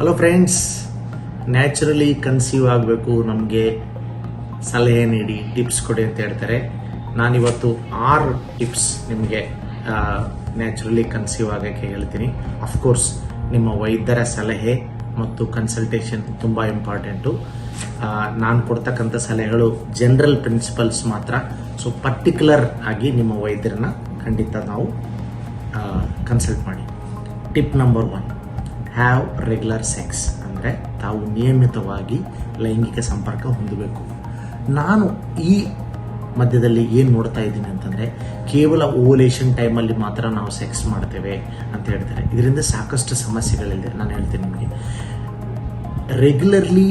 Hello friends naturally conceive ಆಗಬೇಕು. ನಮಗೆ ಸಲಹೆ ನೀಡಿ ಟಿಪ್ಸ್ ಕೊಡಿ ಅಂತ ಹೇಳ್ತಾರೆ. ನಾನಿವತ್ತು ಆರು ಟಿಪ್ಸ್ ನಿಮಗೆ ನ್ಯಾಚುರಲಿ ಕನ್ಸೀವ್ ಆಗೋಕ್ಕೆ ಹೇಳ್ತೀನಿ. ಅಫ್ಕೋರ್ಸ್ ನಿಮ್ಮ ವೈದ್ಯರ ಸಲಹೆ ಮತ್ತು ಕನ್ಸಲ್ಟೇಷನ್ ತುಂಬ ಇಂಪಾರ್ಟೆಂಟು ನಾನು ಕೊಡ್ತಕ್ಕಂಥ ಸಲಹೆಗಳು ಜನರಲ್ ಪ್ರಿನ್ಸಿಪಲ್ಸ್ ಮಾತ್ರ. ಸೊ ಪರ್ಟಿಕ್ಯುಲರ್ ಆಗಿ ನಿಮ್ಮ ವೈದ್ಯರನ್ನ ಖಂಡಿತ ನಾವು ಕನ್ಸಲ್ಟ್ ಮಾಡಿ. Tip number one have regular sex ಅಂದರೆ ತಾವು ನಿಯಮಿತವಾಗಿ ಲೈಂಗಿಕ ಸಂಪರ್ಕ ಹೊಂದಬೇಕು. ನಾನು ಈ ಮಧ್ಯದಲ್ಲಿ ಏನು ನೋಡ್ತಾ ಇದ್ದೀನಿ ಅಂತಂದರೆ ಕೇವಲ ಓವಲೇಷನ್ ಟೈಮಲ್ಲಿ ಮಾತ್ರ ನಾವು ಸೆಕ್ಸ್ ಮಾಡ್ತೇವೆ ಅಂತ ಹೇಳ್ತಾರೆ. ಇದರಿಂದ ಸಾಕಷ್ಟು ಸಮಸ್ಯೆಗಳಿದೆ. ನಾನು ಹೇಳ್ತೀನಿ ನಿಮಗೆ. ರೆಗ್ಯುಲರ್ಲಿ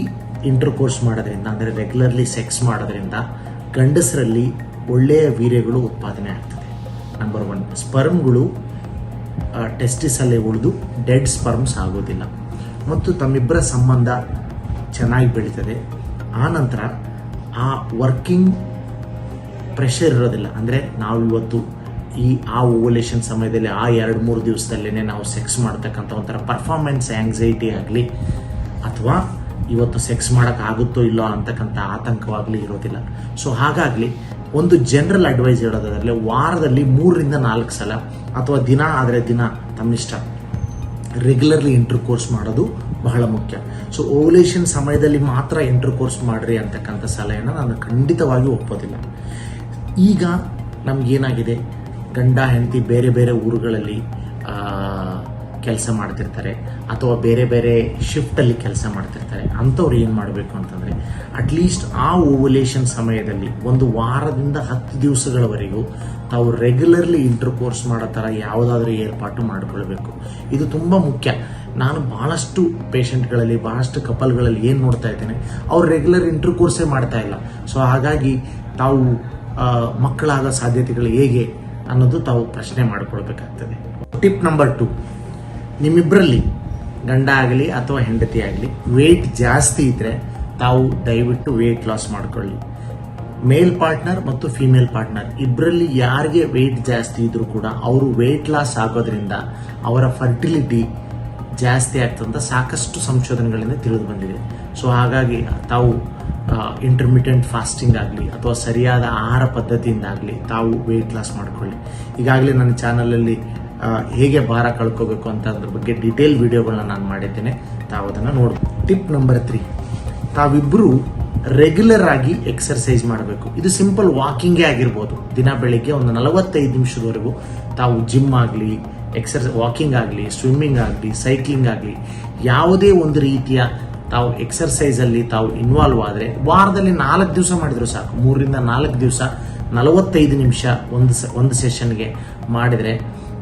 ಇಂಟರ್ಕೋರ್ಸ್ ಮಾಡೋದ್ರಿಂದ ಅಂದರೆ ರೆಗ್ಯುಲರ್ಲಿ ಸೆಕ್ಸ್ ಮಾಡೋದ್ರಿಂದ ಗಂಡಸರಲ್ಲಿ ಒಳ್ಳೆಯ ವೀರ್ಯಗಳು ಉತ್ಪಾದನೆ ಆಗ್ತದೆ. ನಂಬರ್ ಒನ್ ಸ್ಪರ್ಮ್ಗಳು ಟೆಸ್ಟಿಸಲ್ಲೇ ಉಳಿದು ಡೆಡ್ ಸ್ಪರ್ಮ್ಸ್ ಆಗೋದಿಲ್ಲ. ಮತ್ತು ತಮ್ಮಿಬ್ಬರ ಸಂಬಂಧ ಚೆನ್ನಾಗಿ ಬೆಳೀತದೆ. ಆ ನಂತರ ಆ ವರ್ಕಿಂಗ್ ಪ್ರೆಷರ್ ಇರೋದಿಲ್ಲ. ಅಂದರೆ ನಾವು ಇವತ್ತು ಈ ಆ ಓವಲೇಷನ್ ಸಮಯದಲ್ಲಿ ಆ ಎರಡು ಮೂರು ದಿವಸದಲ್ಲೇ ನಾವು ಸೆಕ್ಸ್ ಮಾಡ್ತಕ್ಕಂಥ ಒಂಥರ ಪರ್ಫಾರ್ಮೆನ್ಸ್ ಆ್ಯಂಗ್ಸೈಟಿ ಆಗಲಿ ಅಥವಾ ಇವತ್ತು ಸೆಕ್ಸ್ ಮಾಡೋಕ್ಕಾಗುತ್ತೋ ಇಲ್ಲೋ ಅಂತಕ್ಕಂಥ ಆತಂಕವಾಗಲಿ ಇರೋದಿಲ್ಲ. ಸೊ ಹಾಗಾಗಿ ಒಂದು ಜನರಲ್ ಅಡ್ವೈಸ್ ಹೇಳೋದಾದ್ರೆ ವಾರದಲ್ಲಿ ಮೂರರಿಂದ ನಾಲ್ಕು ಸಲ ಅಥವಾ ದಿನ ಆದರೆ ದಿನ ತಮ್ಮಿಷ್ಟ ರೆಗ್ಯುಲರ್ಲಿ ಇಂಟರ್ ಕೋರ್ಸ್ ಮಾಡೋದು ಬಹಳ ಮುಖ್ಯ. ಸೊ ಓವಲೇಷನ್ ಸಮಯದಲ್ಲಿ ಮಾತ್ರ ಇಂಟರ್ ಕೋರ್ಸ್ ಮಾಡ್ರಿ ಅಂತಕ್ಕಂಥ ಸಲಹೆನ ನಾನು ಖಂಡಿತವಾಗಿ ಒಪ್ಪೋದಿಲ್ಲ. ಈಗ ನಮಗೇನಾಗಿದೆ? ಗಂಡ, ಹೆಂಡತಿ ಬೇರೆ ಬೇರೆ ಊರುಗಳಲ್ಲಿ ಕೆಲಸ ಮಾಡ್ತಿರ್ತಾರೆ ಅಥವಾ ಬೇರೆ ಬೇರೆ ಶಿಫ್ಟಲ್ಲಿ ಕೆಲಸ ಮಾಡ್ತಿರ್ತಾರೆ, ಅಂಥವ್ರು ಏನು ಮಾಡಬೇಕು ಅಂತಂದರೆ ಅಟ್ಲೀಸ್ಟ್ ಆ ಓವಲೇಷನ್ ಸಮಯದಲ್ಲಿ ಒಂದು ವಾರದಿಂದ ಹತ್ತು ದಿವಸಗಳವರೆಗೂ ತಾವು ರೆಗ್ಯುಲರ್ಲಿ ಇಂಟರ್ ಕೋರ್ಸ್ ಮಾಡೋ ಥರ ಯಾವುದಾದ್ರೂ ಏರ್ಪಾಟು ಮಾಡಿಕೊಳ್ಬೇಕು. ಇದು ತುಂಬ ಮುಖ್ಯ. ನಾನು ಬಹಳಷ್ಟು ಪೇಷಂಟ್ಗಳಲ್ಲಿ, ಬಹಳಷ್ಟು ಕಪಲ್ಗಳಲ್ಲಿ ಏನು ನೋಡ್ತಾ ಇದ್ದೇನೆ, ಅವ್ರು ರೆಗ್ಯುಲರ್ ಇಂಟರ್ ಕೋರ್ಸೇ ಮಾಡ್ತಾ ಇಲ್ಲ. ಸೊ ಹಾಗಾಗಿ ತಾವು ಮಕ್ಕಳಾಗೋ ಸಾಧ್ಯತೆಗಳು ಹೇಗೆ ಅನ್ನೋದು ತಾವು ಪ್ರಶ್ನೆ ಮಾಡಿಕೊಳ್ಬೇಕಾಗ್ತದೆ. ಟಿಪ್ ನಂಬರ್ ಟು ನಿಮ್ಮಿಬ್ಬರಲ್ಲಿ ಗಂಡ ಆಗಲಿ ಅಥವಾ ಹೆಂಡತಿ ಆಗಲಿ ವೆಯ್ಟ್ ಜಾಸ್ತಿ ಇದ್ದರೆ ತಾವು ದಯವಿಟ್ಟು ವೆಯ್ಟ್ ಲಾಸ್ ಮಾಡ್ಕೊಳ್ಳಿ. ಮೇಲ್ ಪಾರ್ಟ್ನರ್ ಮತ್ತು ಫಿಮೇಲ್ ಪಾರ್ಟ್ನರ್ ಇಬ್ಬರಲ್ಲಿ ಯಾರಿಗೆ ವೆಯ್ಟ್ ಜಾಸ್ತಿ ಇದ್ರೂ ಕೂಡ ಅವರು ವೆಯ್ಟ್ ಲಾಸ್ ಆಗೋದ್ರಿಂದ ಅವರ ಫರ್ಟಿಲಿಟಿ ಜಾಸ್ತಿ ಆಗ್ತದಂತ ಸಾಕಷ್ಟು ಸಂಶೋಧನೆಗಳಿಂದ ತಿಳಿದು ಬಂದಿದೆ. ಸೊ ಹಾಗಾಗಿ ತಾವು ಇಂಟರ್ಮಿಟೆಂಟ್ ಫಾಸ್ಟಿಂಗ್ ಆಗಲಿ ಅಥವಾ ಸರಿಯಾದ ಆಹಾರ ಪದ್ಧತಿಯಿಂದಾಗಲಿ ತಾವು ವೆಯ್ಟ್ ಲಾಸ್ ಮಾಡ್ಕೊಳ್ಳಿ. ಈಗಾಗಲೇ ನನ್ನ ಚಾನಲಲ್ಲಿ ಹೇಗೆ ಭಾರ ಕಳ್ಕೋಬೇಕು ಅಂತ ಅದ್ರ ಬಗ್ಗೆ ಡಿಟೇಲ್ ವಿಡಿಯೋಗಳನ್ನ ನಾನು ಮಾಡಿದ್ದೇನೆ. ತಾವು ಅದನ್ನು ನೋಡಿ ಟಿಪ್ ನಂಬರ್ ತ್ರೀ ತಾವಿಬ್ಬರು ರೆಗ್ಯುಲರ್ ಆಗಿ ಎಕ್ಸರ್ಸೈಸ್ ಮಾಡಬೇಕು. ಇದು ಸಿಂಪಲ್ ವಾಕಿಂಗೇ ಆಗಿರ್ಬೋದು. ದಿನ ಬೆಳಿಗ್ಗೆ ಒಂದು ನಲವತ್ತೈದು ನಿಮಿಷದವರೆಗೂ ತಾವು ಜಿಮ್ ಆಗಲಿ ಎಕ್ಸರ್ಸೈಸ್ ವಾಕಿಂಗ್ ಆಗಲಿ ಸ್ವಿಮ್ಮಿಂಗ್ ಆಗಲಿ ಸೈಕ್ಲಿಂಗ್ ಆಗಲಿ, ಯಾವುದೇ ಒಂದು ರೀತಿಯ ತಾವು ಎಕ್ಸರ್ಸೈಸಲ್ಲಿ ತಾವು ಇನ್ವಾಲ್ವ್ ಆದರೆ ವಾರದಲ್ಲಿ ನಾಲ್ಕು ದಿವಸ ಮಾಡಿದ್ರು ಸಾಕು. ಮೂರರಿಂದ ನಾಲ್ಕು ದಿವಸ ನಲವತ್ತೈದು ನಿಮಿಷ ಒಂದು ಸ ಒಂದು ಸೆಷನ್ಗೆ ಮಾಡಿದರೆ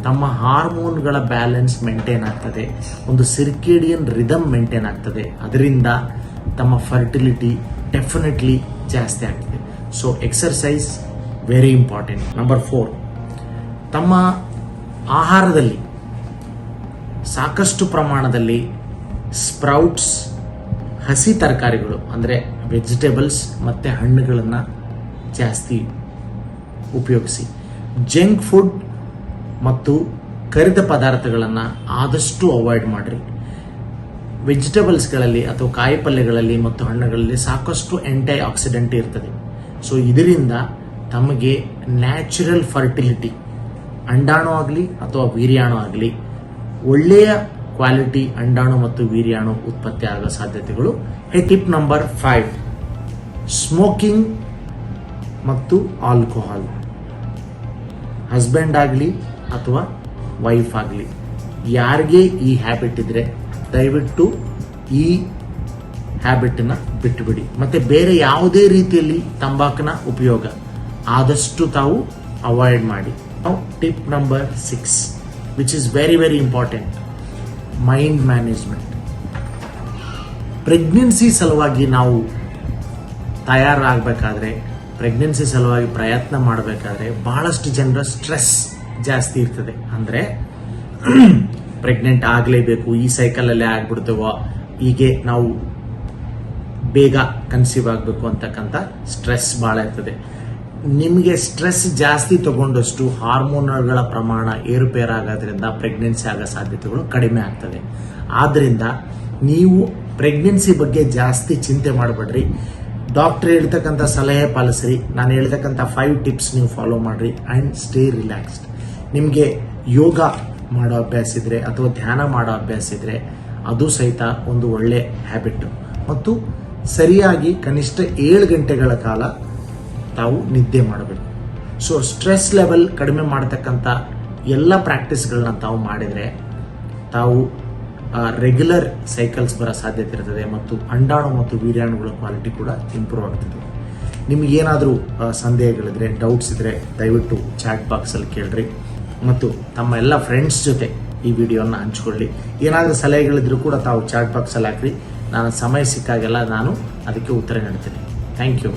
ತಮ್ಮ ಹಾರ್ಮೋನ್ಗಳ ಬ್ಯಾಲೆನ್ಸ್ ಮೇಂಟೈನ್ ಆಗ್ತದೆ, ಒಂದು ಸಿರ್ಕೇಡಿಯನ್ ರಿದಮ್ ಮೇಂಟೈನ್ ಆಗ್ತದೆ. ಅದರಿಂದ ತಮ್ಮ ಫರ್ಟಿಲಿಟಿ ಡೆಫಿನೆಟ್ಲಿ ಜಾಸ್ತಿ ಆಗ್ತದೆ. So exercise very important number four ತಮ್ಮ ಆಹಾರದಲ್ಲಿ ಸಾಕಷ್ಟು ಪ್ರಮಾಣದಲ್ಲಿ ಸ್ಪ್ರೌಟ್ಸ್ ಹಸಿ ತರಕಾರಿಗಳು, ಅಂದರೆ ವೆಜಿಟೇಬಲ್ಸ್ ಮತ್ತು ಹಣ್ಣುಗಳನ್ನು ಜಾಸ್ತಿ ಉಪಯೋಗಿಸಿ. ಜಂಕ್ ಫುಡ್ ಮತ್ತು ಕರಿದ ಪದಾರ್ಥಗಳನ್ನು ಆದಷ್ಟು ಅವಾಯ್ಡ್ ಮಾಡಿರಿ. ವೆಜಿಟೇಬಲ್ಸ್ಗಳಲ್ಲಿ ಅಥವಾ ಕಾಯಿ ಪಲ್ಯಗಳಲ್ಲಿ ಮತ್ತು ಹಣ್ಣುಗಳಲ್ಲಿ ಸಾಕಷ್ಟು ಆಂಟಿ ಆಕ್ಸಿಡೆಂಟ್ ಇರ್ತದೆ. ಸೊ ಇದರಿಂದ ತಮಗೆ ನ್ಯಾಚುರಲ್ ಫರ್ಟಿಲಿಟಿ ಅಂಡಾಣು ಆಗಲಿ ಅಥವಾ ವೀರ್ಯಾಣು ಆಗಲಿ, ಒಳ್ಳೆಯ ಕ್ವಾಲಿಟಿ ಅಂಡಾಣು ಮತ್ತು ವೀರ್ಯಾಣು ಉತ್ಪತ್ತಿ ಆಗೋ ಸಾಧ್ಯತೆಗಳು. Hey tip number five smoking ಮತ್ತು ಆಲ್ಕೋಹಾಲ್ ಹಸ್ಬೆಂಡ್ ಆಗಲಿ ಅಥವಾ ವೈಫ್ ಆಗಲಿ. ಯಾರಿಗೆ ಈ ಹ್ಯಾಬಿಟ್ ಇದ್ರೆ ದಯವಿಟ್ಟು ಈ ಹ್ಯಾಬಿಟನ್ನ ಬಿಟ್ಟುಬಿಡಿ ಮತ್ತೆ ಬೇರೆ ಯಾವುದೇ ರೀತಿಯಲ್ಲಿ ತಂಬಾಕಿನ ಉಪಯೋಗ. ಆದಷ್ಟು ತಾವು ಅವಾಯ್ಡ್ ಮಾಡಿ. Tip number six which is very very important mind management pregnancy ಸಲುವಾಗಿ ನಾವು ತಯಾರಾಗಬೇಕಾದ್ರೆ ಪ್ರೆಗ್ನೆನ್ಸಿ ಸಲುವಾಗಿ ಪ್ರಯತ್ನ ಮಾಡಬೇಕಾದ್ರೆ ಬಹಳಷ್ಟು ಜನರ ಸ್ಟ್ರೆಸ್ ಜಾಸ್ತಿ ಇರ್ತದೆ. ಅಂದರೆ ಪ್ರೆಗ್ನೆಂಟ್ ಆಗಲೇಬೇಕು, ಈ ಸೈಕಲಲ್ಲೇ ಆಗ್ಬಿಡ್ತೇವೋ, ಹೀಗೆ ನಾವು ಬೇಗ ಕನ್ಸೀವ್ ಆಗಬೇಕು ಅಂತಕ್ಕಂಥ ಸ್ಟ್ರೆಸ್ ಭಾಳ ಇರ್ತದೆ. ನಿಮಗೆ ಸ್ಟ್ರೆಸ್ ಜಾಸ್ತಿ ತಗೊಂಡಷ್ಟು ಹಾರ್ಮೋನ್ಗಳ ಪ್ರಮಾಣ ಏರುಪೇರಾಗೋದ್ರಿಂದ ಪ್ರೆಗ್ನೆನ್ಸಿ ಆಗೋ ಸಾಧ್ಯತೆಗಳು ಕಡಿಮೆ ಆಗ್ತದೆ. ಆದ್ದರಿಂದ ನೀವು ಪ್ರೆಗ್ನೆನ್ಸಿ ಬಗ್ಗೆ ಜಾಸ್ತಿ ಚಿಂತೆ ಮಾಡಬೇಡ್ರಿ. ಡಾಕ್ಟರ್ ಹೇಳ್ತಕ್ಕಂಥ ಸಲಹೆ ಪಾಲಿಸ್ರಿ. ನಾನು ಹೇಳ್ತಕ್ಕಂಥ ಫೈವ್ ಟಿಪ್ಸ್ ನೀವು ಫಾಲೋ ಮಾಡ್ರಿ ಆ್ಯಂಡ್ ಸ್ಟೇ ರಿಲ್ಯಾಕ್ಸ್ಡ್ ನಿಮಗೆ ಯೋಗ ಮಾಡೋ ಅಭ್ಯಾಸ ಇದ್ರೆ ಅಥವಾ ಧ್ಯಾನ ಮಾಡೋ ಅಭ್ಯಾಸ ಇದ್ರೆ ಅದು ಸಹಿತ ಒಂದು ಒಳ್ಳೆ ಹ್ಯಾಬಿಟ್ ಮತ್ತು ಸರಿಯಾಗಿ ಕನಿಷ್ಠ ಏಳು ಗಂಟೆಗಳ ಕಾಲ ತಾವು ನಿದ್ದೆ ಮಾಡಬೇಕು. ಸೊ ಸ್ಟ್ರೆಸ್ ಲೆವೆಲ್ ಕಡಿಮೆ ಮಾಡತಕ್ಕಂಥ ಎಲ್ಲ ಪ್ರಾಕ್ಟೀಸ್ಗಳನ್ನ ತಾವು ಮಾಡಿದರೆ ತಾವು ರೆಗ್ಯುಲರ್ ಸೈಕಲ್ಸ್ ಬರೋ ಸಾಧ್ಯತೆ ಇರ್ತದೆ ಮತ್ತು ಅಂಡಾಣು ಮತ್ತು ವೀರ್ಯಾಣುಗಳ ಕ್ವಾಲಿಟಿ ಕೂಡ ಇಂಪ್ರೂವ್ ಆಗ್ತದೆ. ನಿಮಗೇನಾದರೂ ಸಂದೇಹಗಳಿದ್ರೆ ಡೌಟ್ಸ್ ಇದ್ದರೆ ದಯವಿಟ್ಟು ಚಾಟ್ ಬಾಕ್ಸಲ್ಲಿ ಕೇಳ್ರಿ. ಮತ್ತು ತಮ್ಮ ಎಲ್ಲ ಫ್ರೆಂಡ್ಸ್ ಜೊತೆ ಈ ವಿಡಿಯೋನ ಹಂಚ್ಕೊಳ್ಳಿ. ಏನಾದರೂ ಸಲಹೆಗಳಿದ್ರು ಕೂಡ ತಾವು ಚಾಟ್ ಬಾಕ್ಸಲ್ಲಿ ಹಾಕ್ರಿ. ನಾನು ಸಮಯ ಸಿಕ್ಕಾಗೆಲ್ಲ ನಾನು ಅದಕ್ಕೆ ಉತ್ತರ ನೀಡ್ತೀನಿ. Thank you